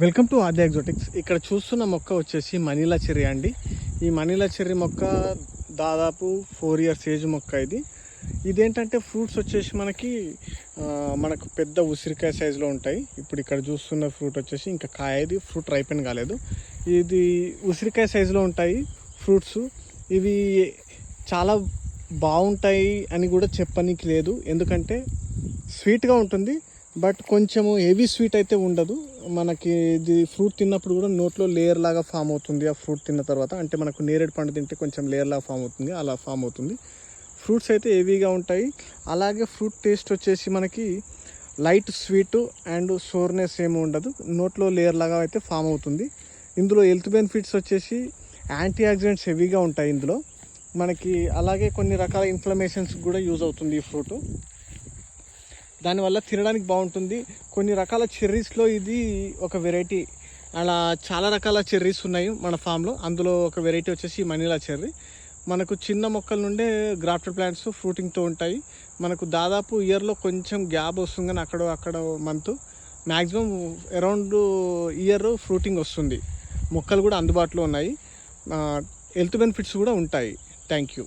Welcome to ఆద్య ఎగ్జోటిక్స్. ఇక్కడ చూస్తున్న మొక్క వచ్చేసి మనీలా చెర్రీ అండి. ఈ మనీలా చెర్రీ మొక్క దాదాపు ఫోర్ ఇయర్స్ ఏజ్ మొక్క ఇది. ఇదేంటంటే ఫ్రూట్స్ వచ్చేసి మనకి మనకు పెద్ద ఉసిరికాయ సైజులో ఉంటాయి. ఇప్పుడు ఇక్కడ చూస్తున్న ఫ్రూట్ వచ్చేసి ఇంకా కాయ ఇది ఫ్రూట్ రైపెన్ కాలేదు. ఇది ఉసిరికాయ సైజులో ఉంటాయి ఫ్రూట్స్. ఇవి చాలా బాగుంటాయి అని కూడా చెప్పనీకి లేదు. ఎందుకంటే స్వీట్గా ఉంటుంది. బట్ కొంచెము హెవీ స్వీట్ అయితే ఉండదు. మనకి ఇది ఫ్రూట్ తిన్నప్పుడు కూడా నోట్లో లేయర్ లాగా ఫామ్ అవుతుంది. ఆ ఫ్రూట్ తిన్న తర్వాత అంటే మనకు నేరేడు పండు తింటే కొంచెం లేయర్ లాగా ఫామ్ అవుతుంది. అలా ఫామ్ అవుతుంది. ఫ్రూట్స్ అయితే హెవీగా ఉంటాయి. అలాగే ఫ్రూట్ టేస్ట్ వచ్చేసి మనకి లైట్ స్వీట్ అండ్ సోర్నెస్ ఏమి ఉండదు. నోట్లో లేయర్ లాగా అయితే ఫామ్ అవుతుంది. ఇందులో హెల్త్ బెనిఫిట్స్ వచ్చేసి యాంటీ ఆక్సిడెంట్స్ హెవీగా ఉంటాయి ఇందులో. మనకి అలాగే కొన్ని రకాల ఇన్ఫ్లమేషన్స్ కూడా యూజ్ అవుతుంది ఈ ఫ్రూట్. దానివల్ల తినడానికి బాగుంటుంది. కొన్ని రకాల చెర్రీస్లో ఇది ఒక వెరైటీ అలా చాలా రకాల చెర్రీస్ ఉన్నాయి మన ఫామ్లో అందులో ఒక వెరైటీ వచ్చేసి మనీలా చెర్రీ మనకు చిన్న మొక్కల నుండే గ్రాఫ్టెడ్ ప్లాంట్స్ ఫ్రూటింగ్తో ఉంటాయి. మనకు దాదాపు ఇయర్లో కొంచెం గ్యాప్ వస్తుంది కానీ అక్కడ అక్కడ month maximum around year fruiting వస్తుంది. మొక్కలు కూడా అందుబాటులో ఉన్నాయి. హెల్త్ బెనిఫిట్స్ కూడా ఉంటాయి. Thank you